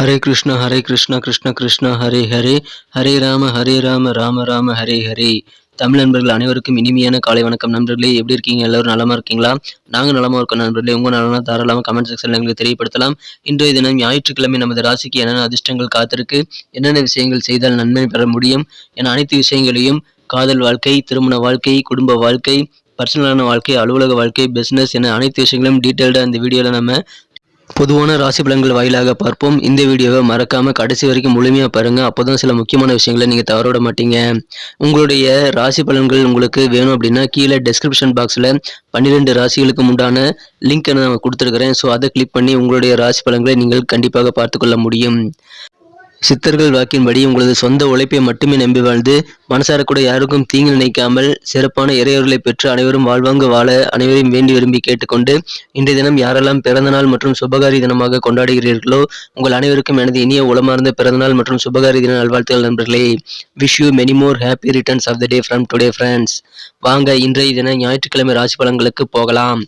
ஹரே கிருஷ்ண ஹரே கிருஷ்ண கிருஷ்ண கிருஷ்ண ஹரே ஹரே. ஹரே ராம ஹரே ராம ராம ராம ஹரே ஹரே. தமிழ் நண்பர்கள் அனைவருக்கும் இனிமையான காலை வணக்கம் நண்பர்களே. எப்படி இருக்கீங்க? எல்லாரும் நலமா இருக்கீங்களா? நாங்கள் நலமாக இருக்கோம் நண்பர்களே. உங்கள் நலனா தாராளமாக கமெண்ட் செக்ஷனில் எங்களுக்கு தெரியப்படுத்தலாம். இன்றைய தினம் ஞாயிற்றுக்கிழமை நமது ராசிக்கு என்னென்ன அதிர்ஷ்டங்கள் காத்திருக்கு என்னென்ன விஷயங்கள் செய்தால் நன்மை பெற முடியும் என அனைத்து விஷயங்களையும் காதல் வாழ்க்கை திருமண வாழ்க்கை குடும்ப வாழ்க்கை பர்சனலான வாழ்க்கை அலுவலக வாழ்க்கை பிஸ்னஸ் என அனைத்து விஷயங்களும் டீட்டெயில்டாக இந்த வீடியோவில் நம்ம பொதுவான ராசி பலன்கள் வாயிலாக பார்ப்போம். இந்த வீடியோவை மறக்காம கடைசி வரைக்கும் முழுமையா பாருங்க. அப்போதான் சில முக்கியமான விஷயங்களை நீங்க தவறவிட மாட்டீங்க. உங்களுடைய ராசி பலன்கள் உங்களுக்கு வேணும் அப்படின்னா கீழே டெஸ்கிரிப்ஷன் பாக்ஸ்ல பன்னிரெண்டு ராசிகளுக்கு உண்டான லிங்க் நான் கொடுத்துருக்கிறேன். ஸோ அதை கிளிக் பண்ணி உங்களுடைய ராசி பலன்களை நீங்கள் கண்டிப்பாக பார்த்துக்கொள்ள முடியும். சித்தர்கள் வாக்கின்படி உங்களது சொந்த உழைப்பை மட்டுமே நம்பி வாழ்ந்து மனசார கூட யாருக்கும் தீங்கு நினைக்காமல் சிறப்பான இறையவர்களை பெற்று அனைவரும் வாழ்வாங்கு வாழ அனைவரையும் வேண்டி விரும்பி கேட்டுக்கொண்டு இன்றைய தினம் யாரெல்லாம் பிறந்தநாள் மற்றும் சுபகாரி தினமாக கொண்டாடுகிறீர்களோ உங்கள் அனைவருக்கும் எனது இனிய உளமார்ந்த பிறந்தநாள் மற்றும் சுபகாரி தின நல்வாழ்த்துகள் நண்பர்களே. Wish you many more happy returns of the day from today friends வாங்க இன்றைய தின ஞாயிற்றுக்கிழமை ராசி பலன்களுக்கு போகலாம்.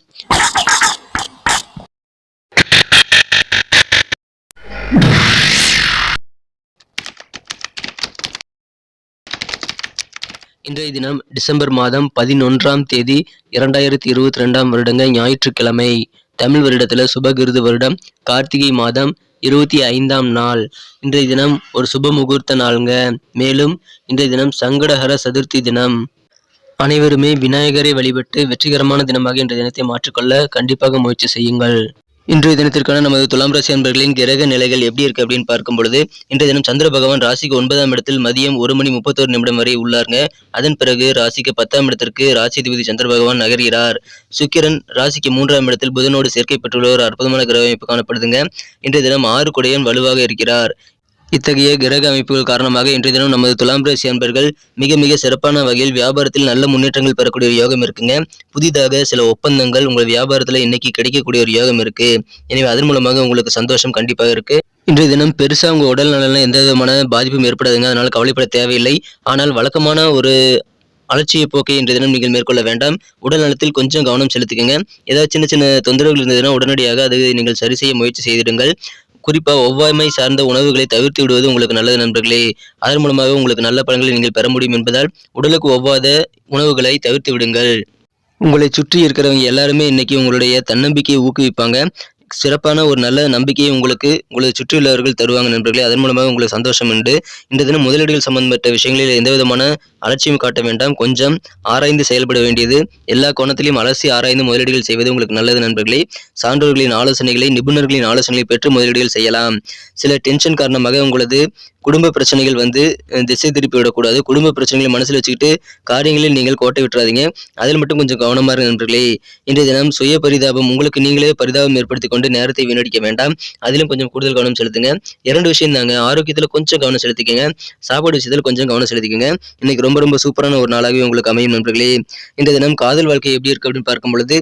இன்றைய தினம் டிசம்பர் மாதம் பதினொன்றாம் தேதி இரண்டாயிரத்தி இருபத்தி ரெண்டாம் வருடங்க ஞாயிற்றுக்கிழமை. தமிழ் வருடத்தில் சுபகிருது வருடம். கார்த்திகை மாதம் இருபத்தி ஐந்தாம் நாள். இன்றைய தினம் ஒரு சுப முகூர்த்த நாளுங்க. மேலும் இன்றைய தினம் சங்கடஹர சதுர்த்தி தினம். அனைவருமே விநாயகரை வழிபட்டு வெற்றிகரமான தினமாக இன்றைய தினத்தை மாற்றிக்கொள்ள கண்டிப்பாக முயற்சி செய்யுங்கள். இன்றைய தினத்திற்கான நமது துலாம் ராசி அன்பர்களின் கிரக நிலைகள் எப்படி இருக்கு அப்படின்னு பார்க்கும் பொழுது இன்றைய தினம் சந்திர பகவான் ராசிக்கு ஒன்பதாம் இடத்தில் மதியம் ஒரு மணி முப்பத்தோரு நிமிடம் வரை உள்ளாருங்க. அதன் பிறகு ராசிக்கு பத்தாம் இடத்திற்கு ராசிதிபதி சந்திர பகவான் நகர்கிறார். சுக்கிரன் ராசிக்கு மூன்றாம் இடத்தில் புதனோடு சேர்க்கை பெற்றுள்ள ஒரு அற்புதமான கிரக அமைப்பு காணப்படுதுங்க. இன்றைய தினம் ஆறு குடையன் வலுவாக இருக்கிறார். இத்தகைய கிரக அமைப்புகள் காரணமாக இன்றைய தினம் நமது துலாம் ராசி அன்பர்கள் மிக மிக சிறப்பான வகையில் வியாபாரத்தில் நல்ல முன்னேற்றங்கள் பெறக்கூடிய ஒரு யோகம் இருக்குங்க. புதிதாக சில ஒப்பந்தங்கள் உங்கள் வியாபாரத்தில் இன்னைக்கு கிடைக்கக்கூடிய ஒரு யோகம் இருக்கு. எனவே அதன் மூலமாக உங்களுக்கு சந்தோஷம் கண்டிப்பாக இருக்கு. இன்றைய தினம் பெருசாக உங்கள் உடல் நலனில் எந்த விதமான பாதிப்பும் ஏற்படாதுங்க. அதனால் கவலைப்பட தேவையில்லை. ஆனால் வழக்கமான ஒரு அலட்சிய போக்கை இன்றைய தினம் நீங்கள் மேற்கொள்ள வேண்டாம். உடல் நலத்தில் கொஞ்சம் கவனம் செலுத்துக்குங்க. ஏதாவது சின்ன சின்ன தொந்தரவுகள் இருந்ததுன்னா உடனடியாக அதை நீங்கள் சரி செய்ய முயற்சி செய்திடுங்கள். குறிப்பாக ஒவ்வாமை சார்ந்த உணவுகளை தவிர்த்து விடுவது உங்களுக்கு நல்லது நண்பர்களே. அதன் மூலமாக உங்களுக்கு நல்ல பலன்களை நீங்கள் பெற முடியும் என்பதால் உடலுக்கு ஒவ்வாத உணவுகளை தவிர்த்து விடுங்கள். உங்களை சுற்றி இருக்கிறவங்க எல்லாருமே இன்னைக்கு உங்களுடைய தன்னம்பிக்கையை ஊக்குவிப்பாங்க. சிறப்பான ஒரு நல்ல நம்பிக்கையை உங்களுக்கு உங்களது சுற்றியுள்ளவர்கள் தருவாங்க நண்பர்களே. அதன் மூலமாக உங்களுக்கு சந்தோஷம் உண்டு. இந்த தினம் முதலீடுகள் சம்பந்தப்பட்ட விஷயங்களில் எந்த விதமான அலட்சியம் காட்ட வேண்டாம். கொஞ்சம் ஆராய்ந்து செயல்பட வேண்டியது. எல்லா கோணத்திலையும் அலசி ஆராய்ந்து முதலீடுகள் செய்வது உங்களுக்கு நல்லது நண்பர்களே. சான்றோர்களின் ஆலோசனைகளை நிபுணர்களின் ஆலோசனைகளை பெற்று முதலீடுகள் செய்யலாம். சில டென்ஷன் காரணமாக உங்களது குடும்ப பிரச்சனைகள் வந்து திசை திருப்பி விடக்கூடாது. குடும்ப பிரச்சனைகளை மனசில் வச்சுக்கிட்டு காரியங்களில் நீங்கள் கோட்டை விட்டுறாதீங்க. அதில் மட்டும் கொஞ்சம் கவனமாக இருங்க நண்பர்களே. இன்றைய தினம் சுய பரிதாபம் உங்களுக்கு நீங்களே பரிதாபம் ஏற்படுத்தி கொண்டு நேரத்தை வீணடிக்க வேண்டாம். அதிலும் கொஞ்சம் கூடுதல் கவனம் செலுத்துங்க. இரண்டு விஷயம் தாங்க ஆரோக்கியத்தில் கொஞ்சம் கவனம் செலுத்திக்கங்க. சாப்பாடு விஷயத்தில் கொஞ்சம் கவனம் செலுத்திக்கங்க. இன்னைக்கு ரொம்ப ரொம்ப சூப்பரான ஒரு நாளாகவே உங்களுக்கு அமையும் நண்பர்களே. இன்றைய தினம் காதல் வாழ்க்கை எப்படி இருக்கு அப்படின்னு பார்க்கும் பொழுது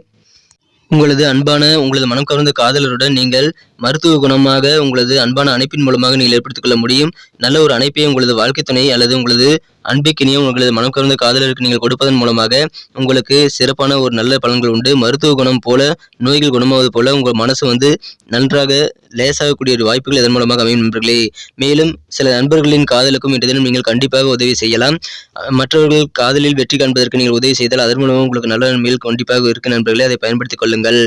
உங்களது அன்பான உங்களது மனம் கவர்ந்த காதலருடன் நீங்கள் மருத்துவ குணமாக உங்களது அன்பான அணைப்பின் மூலமாக நீங்கள் ஏற்படுத்திக் கொள்ள முடியும். நல்ல ஒரு அணைப்பை உங்களது வாழ்க்கை துணை அல்லது உங்களது அன்பிக்கினிய உங்களது மனம் கலந்த காதலருக்கு நீங்கள் கொடுப்பதன் மூலமாக உங்களுக்கு சிறப்பான ஒரு நல்ல பலன்கள் உண்டு. மருத்துவ குணம் போல நோய்கள் குணமாவது போல உங்கள் மனசு வந்து நன்றாக லேசாகக்கூடிய ஒரு வாய்ப்புகள் இதன் மூலமாக அமையும் நண்பர்களே. மேலும் சில நண்பர்களின் காதலுக்கும் இன்றைய தினம் நீங்கள் கண்டிப்பாக உதவி செய்யலாம். மற்றவர்கள் காதலில் வெற்றி காண்பதற்கு நீங்கள் உதவி செய்தால் அதன் மூலமாக உங்களுக்கு நல்ல நன்மைகள் கண்டிப்பாக இருக்கு நண்பர்களே. அதை பயன்படுத்திக் கொள்ளுங்கள்.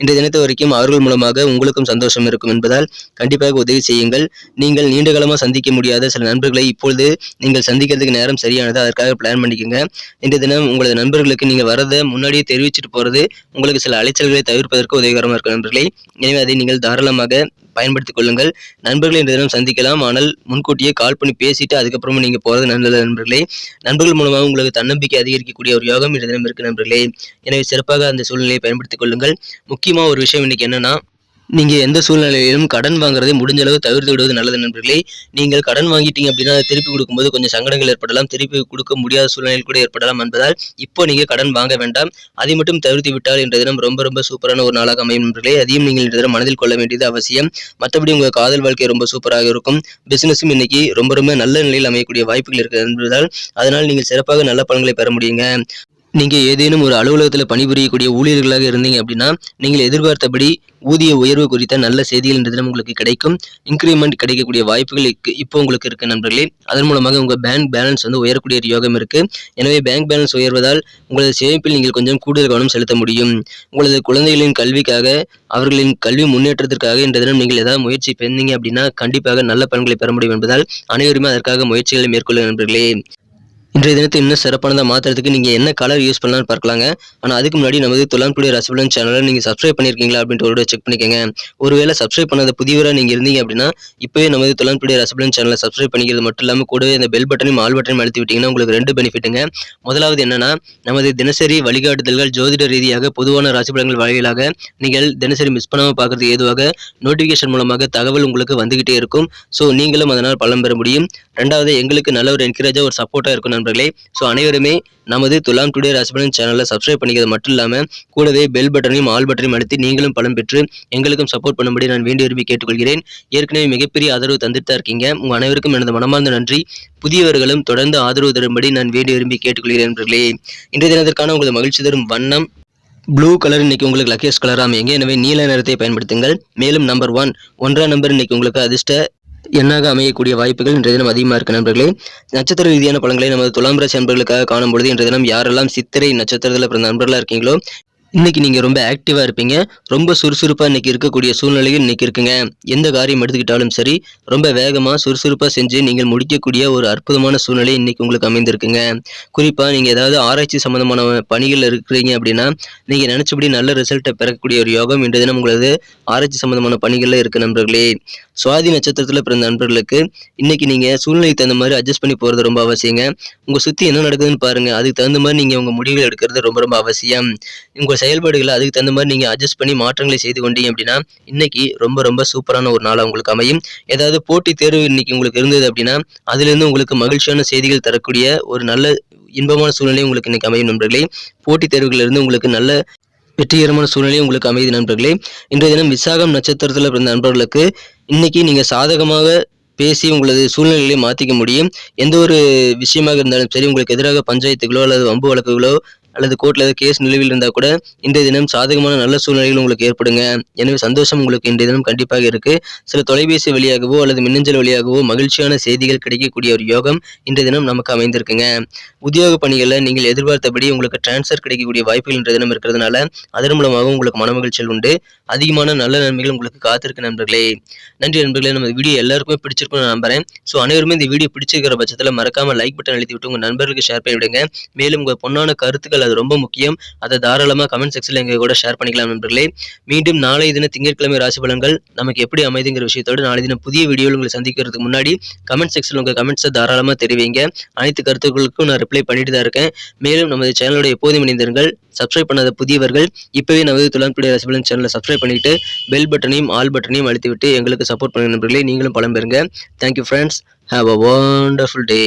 இன்றைய தினத்தை வரைக்கும் அவர்கள் மூலமாக உங்களுக்கும் சந்தோஷம் இருக்கும் என்பதால் கண்டிப்பாக உதவி செய்யுங்கள். நீங்கள் நீண்ட காலமாக சந்திக்க முடியாத சில நண்பர்களை இப்பொழுது நீங்கள் சந்திக்கிறதுக்கு நேரம் சரியானது? அதற்காக பிளான் பண்ணிக்கோங்க. இன்றைய தினம் உங்களது நண்பர்களுக்கு நீங்கள் வரதை முன்னாடியே தெரிவிச்சுட்டு போகிறது உங்களுக்கு சில அலைச்சல்களை தவிர்ப்பதற்கு உதவிகரமாக இருக்கும் நண்பர்களே. எனவே அதை நீங்கள் தாராளமாக பயன்படுத்திக் கொள்ளுங்கள். நண்பர்களை இந்த தினம் சந்திக்கலாம். ஆனால் முன்கூட்டியே கால் பண்ணி பேசிட்டு அதுக்கப்புறமா நீங்கள் போகிறது நல்லது நண்பர்களே. நண்பர்கள் மூலமாக உங்களுக்கு தன்னம்பிக்கை அதிகரிக்கக்கூடிய ஒரு யோகம் இந்த தினம் இருக்கு நண்பர்களே. எனவே சிறப்பாக அந்த சூழ்நிலையை பயன்படுத்திக் கொள்ளுங்கள். முக்கியமாக ஒரு விஷயம் இன்னைக்கு என்னன்னா நீங்கள் எந்த சூழ்நிலையிலும் கடன் வாங்குறதை முடிஞ்ச அளவு தவிர்த்து விடுவது நல்லது நண்பர்களே. நீங்கள் கடன் வாங்கிட்டீங்க அப்படின்னா திருப்பி கொடுக்கும்போது கொஞ்சம் சங்கடங்கள் ஏற்படலாம் திருப்பி கொடுக்க முடியாத சூழ்நிலையில் கூட ஏற்படலாம் என்பதால் இப்போ நீங்கள் கடன் வாங்க வேண்டாம். அதை மட்டும் தவிர்த்து விட்டால் இன்றைய தினம் ரொம்ப ரொம்ப சூப்பரான ஒரு நாளாக அமையும் நண்பர்களே. அதையும் நீங்கள் இன்றைய தினம் மனதில் கொள்ள வேண்டியது அவசியம். மற்றபடி உங்கள் காதல் வாழ்க்கை ரொம்ப சூப்பராக இருக்கும். பிசினஸும் இன்னைக்கு ரொம்ப ரொம்ப நல்ல நிலையில் அமையக்கூடிய வாய்ப்புகள் இருக்கிறது என்பதால் அதனால் நீங்கள் சிறப்பாக நல்ல பலன்களை பெற முடியுங்க. நீங்கள் ஏதேனும் ஒரு அலுவலகத்தில் பணிபுரியக்கூடிய ஊழியர்களாக இருந்தீங்க அப்படின்னா நீங்கள் எதிர்பார்த்தபடி ஊதிய உயர்வு குறித்த நல்ல செய்திகள் இந்த தினம் உங்களுக்கு கிடைக்கும். இன்க்ரிமெண்ட் கிடைக்கக்கூடிய வாய்ப்புகள் இப்போ உங்களுக்கு இருக்கு நண்பர்களே. அதன் மூலமாக உங்கள் பேங்க் பேலன்ஸ் வந்து உயரக்கூடிய ஒரு யோகம் இருக்கு. எனவே பேங்க் பேலன்ஸ் உயர்வதால் உங்களது சேமிப்பில் நீங்கள் கொஞ்சம் கூடுதல் கவனம் செலுத்த முடியும். உங்களது குழந்தைகளின் கல்விக்காக அவர்களின் கல்வி முன்னேற்றத்திற்காக இந்த தினம் நீங்கள் ஏதாவது முயற்சி பெறுந்தீங்க அப்படின்னா கண்டிப்பாக நல்ல பலன்களை பெற முடியும் என்பதால் அனைவருமே அதற்காக முயற்சிகளை மேற்கொள்ள நண்பர்களே. இன்றைய தினத்தை இன்னும் சிறப்பானதாக மாற்றுறதுக்கு நீங்கள் என்ன கலர் யூஸ் பண்ணலாம்னு பார்க்கலாங்க. ஆனால் அதுக்கு முன்னாடி நமது துலாம் ரசிபலன் ரசபலன் சேனலை நீங்கள் சப்ஸ்கிரைப் பண்ணியிருக்கீங்களா அப்படின்ட்டு ஒரு செக் பண்ணிக்கோங்க. ஒருவேளை சப்ஸ்கிரைப் பண்ணாத புதியவராக நீங்கள் இருந்தீங்க அப்படின்னா இப்போவே நமது துலாம் ரசிபலன் ரசபலன் சேனலை சப்ஸ்கிரைப் பண்ணிக்கிறது மட்டும் இல்லாமல் கூடவே இந்த பெல் பட்டனையும் ஆல் பட்டனையும் அழுத்தி விட்டிங்கன்னா உங்களுக்கு ரெண்டு பெனிஃபிட்டுங்க முதலாவது என்னன்னா நமது தினசரி வழிகாட்டுதல்கள் ஜோதிட ரீதியாக பொதுவான ராசிபலன்கள் வாயிலாக நீங்கள் தினசரி மிஸ் பண்ணாமல் பார்க்கறதுக்கு ஏதுவாக நோட்டிஃபிகேஷன் மூலமாக தகவல் உங்களுக்கு வந்துகிட்டே இருக்கும். ஸோ நீங்களும் அதனால் பலம் பெற முடியும். ரெண்டாவது எங்களுக்கு நல்ல ஒரு என்கரேஜாக ஒரு சப்போர்ட்டாக இருக்கும் நண்பர்களே. ஸோ அனைவருமே நமது துலாம் டுடே ராசிபலன் சேனலில் சப்ஸ்கிரைப் பண்ணிக்கிறது மட்டும் இல்லாமல் கூடவே பெல் பட்டனையும் ஆல் பட்டனையும் அழுத்தி நீங்களும் பலம் பெற்று எங்களுக்கும் சப்போர்ட் பண்ணும்படி நான் வேண்டி விரும்பி கேட்டுக்கொள்கிறேன். ஏற்கனவே மிகப்பெரிய ஆதரவு தந்துட்டு தான் இருக்கீங்க. உங்கள் அனைவருக்கும் எனது மனமார்ந்த நன்றி. புதியவர்களும் தொடர்ந்து ஆதரவு தரும்படி நான் வேண்டி விரும்பி கேட்டுக்கொள்கிறேன் நண்பர்களே. இன்றைய தினத்திற்கான உங்களது மகிழ்ச்சி தரும் வண்ணம் ப்ளூ கலர் இன்னைக்கு உங்களுக்கு லக்கேஸ் கலராக அமைங்க எனவே நீல நிறத்தை பயன்படுத்துங்கள். மேலும் நம்பர் ஒன் ஒன்றாம் நம்பர் இன்னைக்கு உங்களுக்கு அதிர்ஷ்ட எண்ணாக அமையக்கூடிய வாய்ப்புகள் இன்றைய தினம் அதிகமாக இருக்க நண்பர்களே. நட்சத்திர ரீதியான பலன்களை நமது துலாம் ராசி நண்பர்களுக்காக காணும் பொழுது இன்றைய தினம் யாரெல்லாம் சித்திரை நட்சத்திரத்தில் பிறந்த நண்பர்களாக இருக்கீங்களோ இன்னைக்கு நீங்கள் ரொம்ப ஆக்டிவாக இருப்பீங்க. ரொம்ப சுறுசுறுப்பாக இன்னைக்கு இருக்கக்கூடிய சூழ்நிலையும் இன்னைக்கு இருக்குங்க. எந்த காரியம் எடுத்துக்கிட்டாலும் சரி ரொம்ப வேகமாக சுறுசுறுப்பாக செஞ்சு நீங்கள் முடிக்கக்கூடிய ஒரு அற்புதமான சூழ்நிலை இன்னைக்கு உங்களுக்கு அமைந்திருக்குங்க. குறிப்பா நீங்கள் ஏதாவது ஆராய்ச்சி சம்மந்தமான பணிகள் இருக்கிறீங்க அப்படின்னா நீங்கள் நினச்சபடி நல்ல ரிசல்ட்டை பெறக்கூடிய ஒரு யோகம் இன்றைய தினம் உங்களது ஆராய்ச்சி சம்மந்தமான பணிகளில் இருக்க நண்பர்களே. சுவாதி நட்சத்திரத்தில் பிறந்த நண்பர்களுக்கு இன்னைக்கு நீங்கள் சூழ்நிலைக்கு தகுந்த மாதிரி அட்ஜஸ்ட் பண்ணி போகிறது ரொம்ப அவசியங்க. உங்கள் சுற்றி என்ன நடக்குதுன்னு பாருங்கள் அதுக்கு தகுந்த மாதிரி நீங்கள் உங்கள் முடிவுகள் எடுக்கிறது ரொம்ப ரொம்ப அவசியம். உங்கள் செயல்பாடுகளை அதுக்கு தகுந்த மாதிரி நீங்க அட்ஜஸ்ட் பண்ணி மாற்றங்களை செய்து கொண்டீங்க அப்படின்னா இன்னைக்கு ரொம்ப ரொம்ப சூப்பரான ஒரு நாளா உங்களுக்கு அமையும். ஏதாவது போட்டி தேர்வு இன்னைக்கு உங்களுக்கு இருந்தது அப்படின்னா அதுல இருந்து உங்களுக்கு மகிழ்ச்சியான செய்திகள் தரக்கூடிய ஒரு நல்ல இன்பமான சூழ்நிலை உங்களுக்கு இன்னைக்கு அமையும் நண்பர்களே. போட்டித் தேர்வுகளிலிருந்து உங்களுக்கு நல்ல வெற்றிகரமான சூழ்நிலை உங்களுக்கு அமையுது நண்பர்களே. இன்றைய தினம் விசாகம் நட்சத்திரத்தில் பிறந்த நண்பர்களுக்கு இன்னைக்கு நீங்க சாதகமாக பேசி உங்களது சூழ்நிலைகளை மாற்றிக்க முடியும். எந்த ஒரு விஷயமாக இருந்தாலும் சரி உங்களுக்கு எதிராக பஞ்சாயத்துகளோ அல்லது வம்பு வழக்குகளோ அல்லது கோர்ட்ல ஏதாவது கேஸ் நிலுவையில் இருந்தால் கூட இன்றைய தினம் சாதகமான நல்ல சூழ்நிலைகள் உங்களுக்கு ஏற்படுங்க. எனவே சந்தோஷம் உங்களுக்கு இன்றைய தினம் கண்டிப்பாக இருக்கு. சில தொலைபேசி வழியாகவோ அல்லது மின்னஞ்சல் வழியாகவோ மகிழ்ச்சியான செய்திகள் கிடைக்கக்கூடிய ஒரு யோகம் இன்றைய தினம் நமக்கு அமைந்திருக்குங்க. உத்தியோக பணிகளில் நீங்கள் எதிர்பார்த்தபடி உங்களுக்கு டிரான்ஸ்ஃபர் கிடைக்கக்கூடிய வாய்ப்புகள் இன்றைய தினம் இருக்கிறதுனால அதன் மூலமாக உங்களுக்கு மனமகிழ்ச்சிகள் உண்டு. அதிகமான நல்ல நன்மைகள் உங்களுக்கு காத்திருக்கு நண்பர்களே. நன்றி நண்பர்களே. நம்ம வீடியோ எல்லாருக்குமே பிடிச்சிருக்கும்னு நம்புறேன். ஸோ அனைவருமே இந்த வீடியோ பிடிச்சிருக்கிற பட்சத்தில் மறக்காம லைக் பட்டன் அழுத்தி விட்டு உங்க நண்பர்களுக்கு ஷேர் பண்ணி விடுங்க. மேலும் உங்க பொண்ணான கருத்துக்கள் அது ரொம்ப முக்கியம். அதை தாராளமாக கமெண்ட் செக்ஷனில் எங்கள் கூட ஷேர் பண்ணிக்கலாம் நண்பர்களே. மீண்டும் நாளை தின திங்கட்கிழமை ராசி பலன்கள் நமக்கு எப்படி அமைதுங்கிற விஷயத்தோடு நாளை தினம் புதிய வீடியோவில் உங்களை சந்திக்கிறதுக்கு முன்னாடி கமெண்ட் செக்ஷனில் உங்கள் கமெண்ட்ஸை தாராளமாக தெரிவிங்க. அனைத்து கருத்துக்களுக்கும் நான் ரிப்ளை பண்ணிட்டு தான் இருக்கேன். மேலும் நமது சேனலோட எப்போதும் இணைந்திருங்கள். சப்ஸ்கிரைப் பண்ணாத புதியவர்கள் இப்போவே நமது துலான்புடைய ரசிபலன் சேனலை சப்ஸ்கிரைப் பண்ணிட்டு பெல் பட்டனையும் ஆல் பட்டனையும் அழுத்தி விட்டு எங்களுக்கு சப்போர்ட் பண்ணுங்க நண்பர்களே. நீங்களும் பலம் பெறுங்க. Thank you friends have a wonderful day